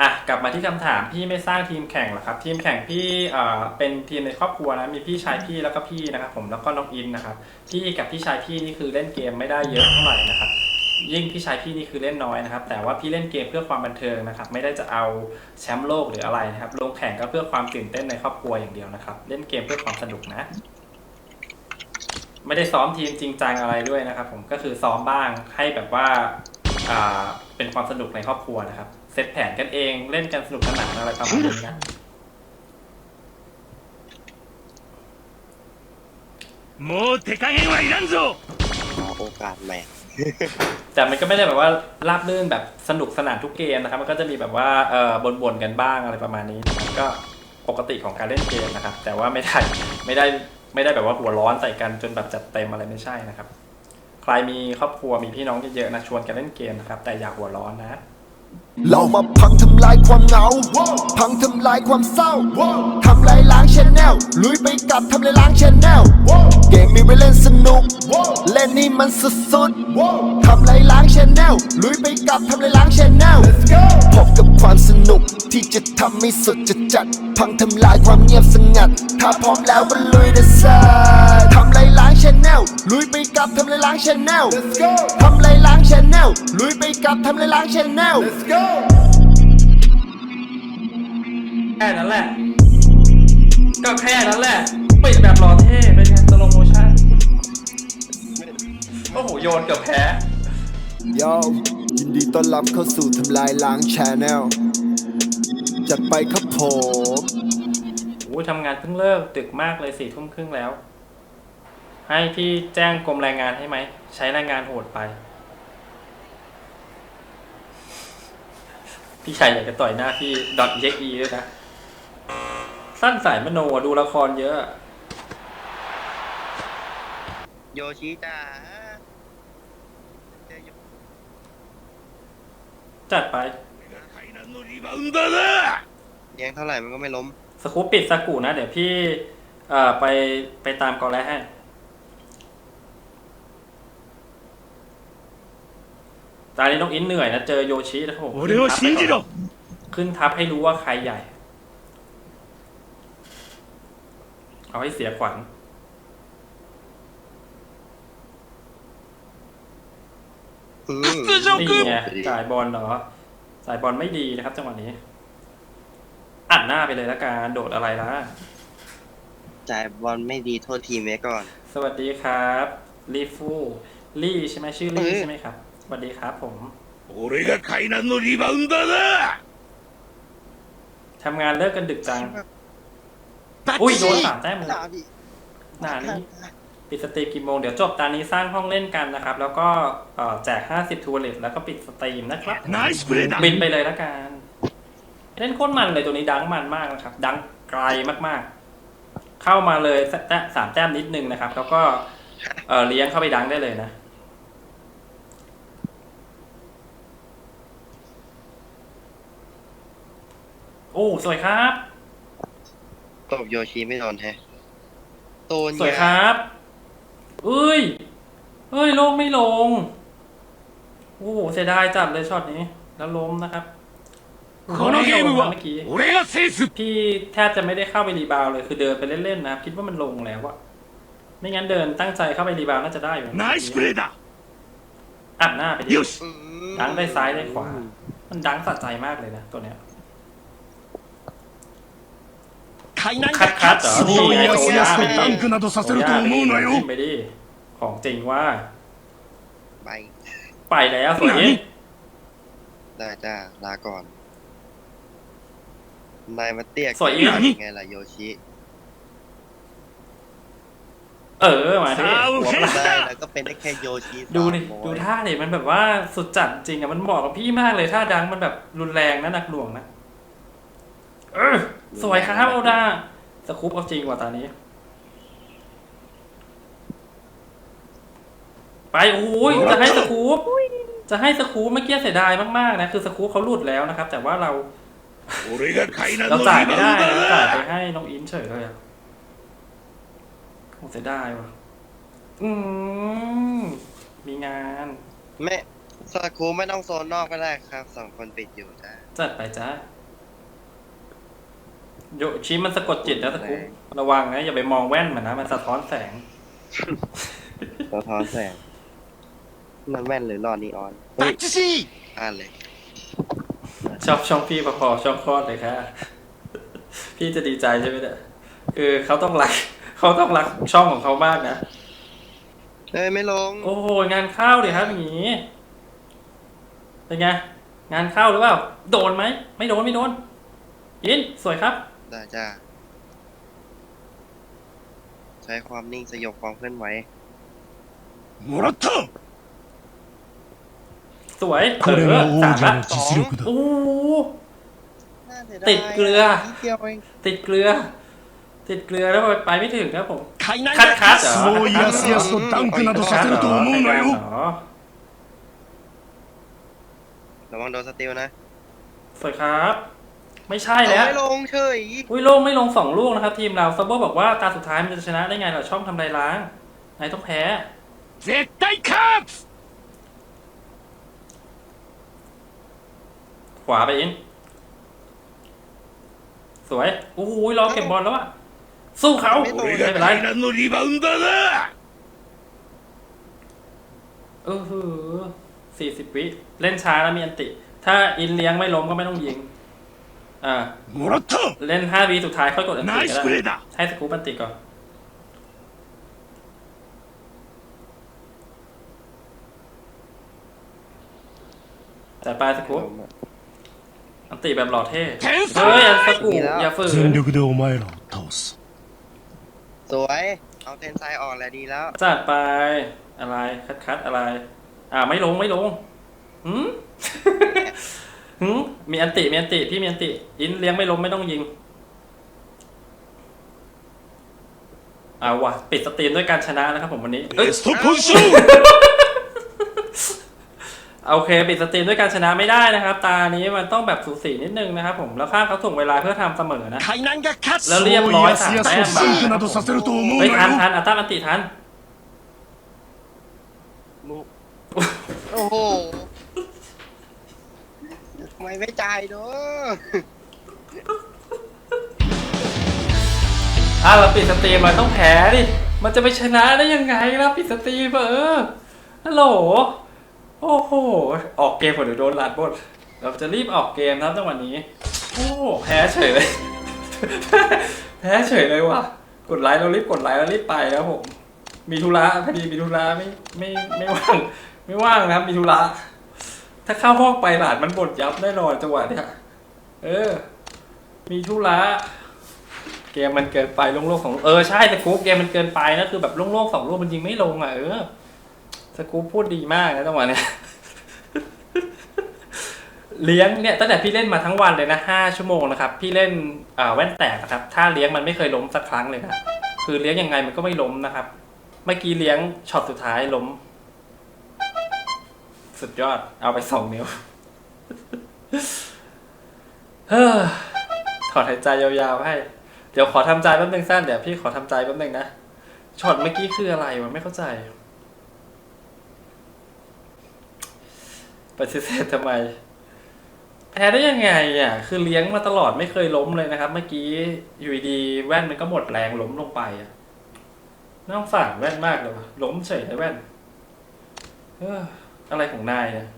อะกลับมาที่คำถามพี่ไม่สร้างทีมแข่งหรอครับทีมแข่งพี่เอ่อเป็นทีมในครอบครัวนะมีพี่ชายพี่แล้วก็พี่นะครับผมแล้วก็น้องอินนะครับพี่กับพี่ชายพี่นี่คือเล่นเกมไม่ได้เยอะเท่าไหร่นะครับยิ่งพี่ชายพี่นี่คือเล่นน้อยนะครับ แต่ว่าพี่เล่นเกมเพื่อความบันเทิงนะครับ ไม่ได้จะเอาแชมป์โลกหรืออะไรนะครับ ลงแข่งก็เพื่อความตื่นเต้นในครอบครัวอย่างเดียวนะครับ เล่นเกมเพื่อความสนุกนะ ไม่ได้ซ้อมทีมจริงจังอะไรด้วยนะครับ ผมก็คือซ้อมบ้างให้แบบว่าอ่าเป็นความสนุกในครอบครัวนะครับ เซตแผนกันเองเล่นกันสนุกสนานอะไรประมาณนี้นะโมเทกาเงไวรันโซโอกาสแหลแต่มันก็ไม่ได้แบบว่าราบรื่นแบบสนุกสนานทุกเกมนะครับ มันก็จะมีแบบว่าเออบ่นๆกันบ้างอะไรประมาณนี้ ก็ปกติของการเล่นเกมนะครับ แต่ว่าไม่ได้ไม่ได้ไม่ได้แบบว่าหัวร้อนใส่กันจนแบบจัดเต็มอะไรไม่ใช่นะครับ ใครมีครอบครัวมีพี่น้องเยอะๆนะชวนกันเล่นเกมนะครับ แต่อย่าหัวร้อนนะ เรามาพังทำลายความเหงา พังทำลายความเศร้า ทำลายล้างชแนลลุยไปกับทำลายล้างชแนลเก นนี่มันสุดๆทำลายล้างชแนลลุยไปกับทำลายล้างชแนลพบกับความสนุกที่จะทำให้สุดจะจัด พังทำลายความเงียบสงัด ถ้าพร้อมแล้วก็ลุยนะซ่าทำลายล้างชแนลลุยไปกับทำลายล้างชแนลทำลายล้างชแนลลุยไปกับทำลายล้างชแนลแค่นั้นแหละ ก็แค่นั้นแหละปิดแบบรอเท่เป็นไงสโลโมชั่น โอ้โห โยนเกือบแพ้ โยยินดีต้อนรับเข้าสู่ทำลายล้างชาแนลจัดไปครับผมโอ้ยทำงานเพิ่งเลิกดึกมากเลยสี่ทุ่มครึ่งแล้ว ให้พี่แจ้งกรมแรงงานให้ไหม ใช้แรงงานโหดไป พี่ชายอยากจะต่อยหน้าพี่ดอทเอ็กอีด้วยนะ สั้นสายมโนอะดูละครเยอะ โยชิจ้าเจอโย จัดไปยังเท่าไหร่มันก็ไม่ล้ม สกูปิดสกูนะ เดี๋ยวพี่เอ่อไปไปตามกอลแลให้ตอนนี้น้องอินเหนื่อยนะ เจอโยชิแล้วผมขึ้นทับให้รู้ว่าใครใหญ่ เอาให้เสียขวัญ นี่ไงสายบอลเหรอสายบอลไม่ดีนะครับ จังหวะนี้อัดหน้าไปเลยละกันโดดอะไรล่ะสายบอลไม่ดีโทษทีมไว้ก่อน สวัสดีครับลีฟูลี่ใช่ไหมชื่อลี่ใช่ไหมครับ สวัสดีครับ ผม俺が海南のリバウンダーだทำงานเลิกกันดึกจัง อุ้ยโดนสามแต้มเลยหน้านี้ ปิดสตรีมกี่โมง เดี๋ยวจบตอนนี้สร้างห้องเล่นกันนะครับ แล้วก็แจก 50 ทัวร์เลตแล้วก็ปิดสตรีมนะครับบินไปเลยละกันเล่นโคตรมันเลยตัวนี้ดังมันมากนะครับ ดังไกลมากๆ เข้ามาเลยแต้สามแต้มนิดนึงนะครับ แล้วก็เลี้ยงเข้าไปดังได้เลยนะโอ้สวยครับตบโยชีไม่โดนแฮะโตนสวยครับ เอ้ยเอ้ยลงไม่ลง โอ้โหเสียดายจัดเลยช็อตนี้ แล้วล้มนะครับ このゲームは เมื่อกี้ 俺が制す พี่แทบจะไม่ได้เข้าไปรีบาวด์เลยคือเดินไปเล่นๆนะครับคิดว่ามันลงแล้วอะไม่งั้นเดินตั้งใจเข้าไปรีบาวด์น่าจะได้อยู่ ナイスプレーだ อัดหน้าไปดิ よし อืม ดังได้ซ้ายได้ขวา มันดังสะใจมากเลยนะตัวเนี้ย 海南カッカッとそういいね安々とランクなどさせると思うなよ ของจริงว่า ไปไปแล้วสวย ได้จ้าลาก่อน นายมาเตี้ยสวยอีกไงล่ะโยชิ เออมาเท่หัวมันได้แล้วก็เป็นได้แค่โยชิดูนี่ดูท่าเนี่ยมันแบบว่าสุดจัดจริงอะมันเหมาะกับพี่มากเลยท่าดังมันแบบรุนแรงนะนักหลวงนะสวยครับเอาดาสคูปเอาจริงกว่าตอนนี้ ไปโอ้ยจะให้สกู๊ปจะให้สกู๊ปเมื่อกี้เสียดายมากๆนะคือสกู๊ปเขาหลุดแล้วนะครับ แต่ว่าเราเราจ่ายไม่ได้เราจ่ายไปให้น้องอินเฉยเลยอะเสียดายว่ะอืมมีงานแม่ซาคูไม่ต้องโซนนอกก็ได้ครับสองคนปิดอยู่จ้าจัดไปจ้าโยชิมันสะกดจิตนะสคู๊ประวังนะ อย่าไปมองแว่นมันนะ มันสะท้อนแสง สะท้อนแสง นั่นแว่นหรือหลอดนีออน タッチシー อ่านเลย ชอบช่องพี่พอๆช่องคลอดเลยค่ะ พี่จะดีใจใช่ไหมเนี่ยคือเขาต้องรัก เขาต้องรักช่องของเขามากนะ เอ้ยไม่ลง โอ้โหงานเข้าดิครับอย่างนี้เป็นไง งานเข้าหรือเปล่า โดนไหม ไม่โดนไม่โดนยินสวยครับ ได้จ้า ใช้ความนิ่งสยบความเคลื่อนไหว もらった สวย これ เออ は王 สาม 者 ละ の実力だ โอ้โห น่าเสียดาย ติดเกลือ นิดเดียวเอง ติดเกลือ ติดเกลือแล้วไปไม่ถึงครับผม 海南 คัดคัดเหรอ そうやすやすとダンクなどさせると思うなよ อ๋อ ระวังโดนสติลนะ สวยครับ ไม่ใช่ เอา แล้ว ไม่ลงเฉย อุ้ยโลงไม่ลงสองลูกนะครับ ทีมเราซับเบอร์บอกว่าตาสุดท้ายมันจะชนะได้ไงเราช่องทำลายล้างนายต้องแพ้ 絶対勝つ ขวาไปอิน สวยโอ้โหรอเก็บบอลแล้วอะสู้เขาไม่เป็นไรเออหือสี่สิบวิ เล่นช้าแล้วมีอันติ ถ้าอินเลี้ยงไม่ล้มก็ไม่ต้องยิง อ่ามรตเล่นห้าวิสุดท้ายค่อยกดอันติก็ได้ให้สกูปอันติก่อนแต่ปลายสกูป อันติแบบหล่อเท่ 天 เฮ้ยอันส 才 กูอย่าฝืน 全力でお前らを倒す สวย เอาเทนไซออกแล้วดีแล้ว จัดไปอะไรคัดคัดอะไร อ่าไม่ลงไม่ลงหืม หืมมีอันติมีอันติพี่มีอันติอินเลี้ยงไม่ล้มไม่ต้องยิงเอาว่ะปิดสตรีมด้วยการชนะนะครับผมวันนี้เอ้ย ベストポジション โอเคปิดสตรีมด้วยการชนะไม่ได้นะครับ ตานี้มันต้องแบบสูสีนิดนึงนะครับผมแล้วข้างเขาส่งเวลาเพื่อทำเสมอนะแล้วเรียบร้อยสามแต้มบาเฮ้ยทันทันอัตตาอันติทันโอ้โหทำไมไม่จ่ายเนอะอะเราปิดสตรีมมันต้องแพ้ดิมันจะไปชนะได้ยังไงล่ะปิดสตรีมเออฮัลโหล โอ้โห ออกเกมก่อนเดี๋ยวโดนลาดบดเราจะรีบออกเกมนะครับจังหวะนี้ โอ้โหแพ้เฉยเลย แพ้เฉยเลยว่ะ กดไลค์เรารีบกดไลค์แล้วรีบไปแล้วผม มีธุระพอดีมีธุระไม่ไม่ไม่ว่าง ไม่ว่างนะครับมีธุระ ถ้าเข้าห้องไปหลานมันบ่นยับแน่นอนจังหวะเนี้ย เออ มีธุระเกมมันเกินไปลงโลกสองเออใช่สกู๊ปเกมมันเกินไปนะคือแบบลงโลกสองลูกมันยิงไม่ลงอะเออ สกูพูดดีมากนะจังหวะเนี้ยเลี้ยงเนี่ยตั้งแต่พี่เล่นมาทั้งวันเลยนะห้าชั่วโมงนะครับ พี่เล่นแว่นแตกนะครับ ถ้าเลี้ยงมันไม่เคยล้มสักครั้งเลยนะคือเลี้ยงยังไงมันก็ไม่ล้มนะครับ เมื่อกี้เลี้ยงช็อตสุดท้ายล้ม สุดยอดเอาไปสองนิ้วเฮ้อถอดหายใจยาวๆให้ เดี๋ยวขอทำใจแป๊บนึงสั้นเดี๋ยวพี่ขอทำใจแป๊บนึงนะช็อตเมื่อกี้คืออะไรวะไม่เข้าใจ ปฏิเสธทำไม แพ้ได้ยังไงอะ คือเลี้ยงมาตลอดไม่เคยล้มเลยนะครับ เมื่อกี้อยู่ดีแว่นมันก็หมดแรงล้มลงไปอะน่าสงสารแว่นมากเลยวะล้มเฉยเลยแว่น เอออะไรของนายเนี่ย